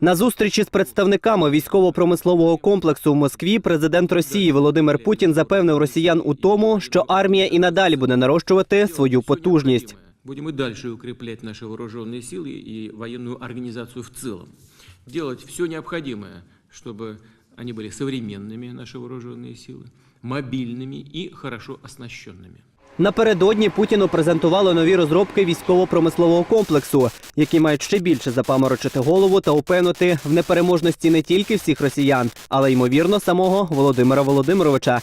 На зустрічі з представниками військово-промислового комплексу в Москві президент Росії Володимир Путін запевнив росіян у тому, що армія і надалі буде нарощувати свою потужність. Будем и дальше укреплять наши вооруженные силы и военную организацию в целом. Делать все необходимое, чтобы они были современными, наши вооруженные силы, мобильными и хорошо оснащенными. Напередодні Путіну презентували нові розробки військово-промислового комплексу, які мають ще більше запаморочити голову та упевнити в непереможності не тільки всіх росіян, але ймовірно самого Володимира Володимировича.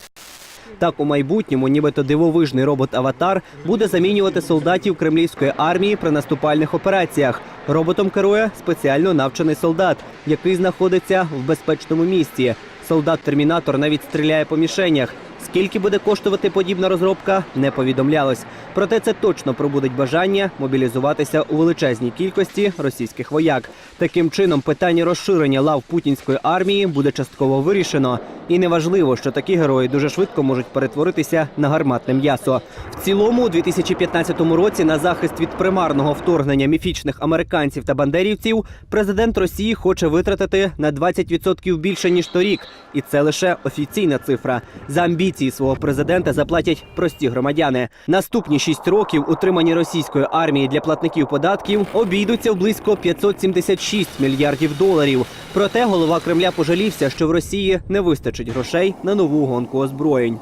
Так, у майбутньому, нібито дивовижний робот Аватар буде замінювати солдатів кремлівської армії при наступальних операціях. Роботом керує спеціально навчений солдат, який знаходиться в безпечному місці. Солдат-термінатор навіть стріляє по мішенях. Скільки буде коштувати подібна розробка, не повідомлялось. Проте це точно пробудить бажання мобілізуватися у величезній кількості російських вояк. Таким чином, питання розширення лав путінської армії буде частково вирішено. І неважливо, що такі герої дуже швидко можуть перетворитися на гарматне м'ясо. В цілому, у 2015 році на захист від примарного вторгнення міфічних американців та бандерівців президент Росії хоче витратити на 20% більше ніж торік, і це лише офіційна цифра. За амбіції свого президента заплатять прості громадяни. Наступні 6 років утримані російської армії для платників податків обійдуться в близько 576 мільярдів доларів. Проте голова Кремля пожалівся, що в Росії не вистачить грошей на нову гонку озброєнь.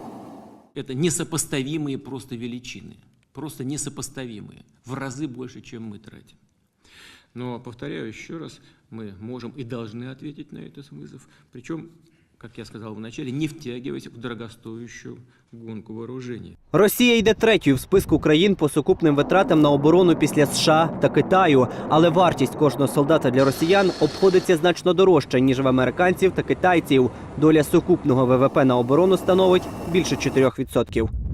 Это несопоставимые просто величины. Просто несопоставимые. В разы больше, чем мы тратим. Но, повторяю еще раз, мы можем и должны ответить на этот вызов. Причем, как я сказав в началі, не втягивайся в дорогостоящу гонку вооружений. Росія йде третьою в списку країн по сукупним витратам на оборону після США та Китаю. Але вартість кожного солдата для росіян обходиться значно дорожче ніж в американців та китайців. Доля сукупного ВВП на оборону становить більше 4%.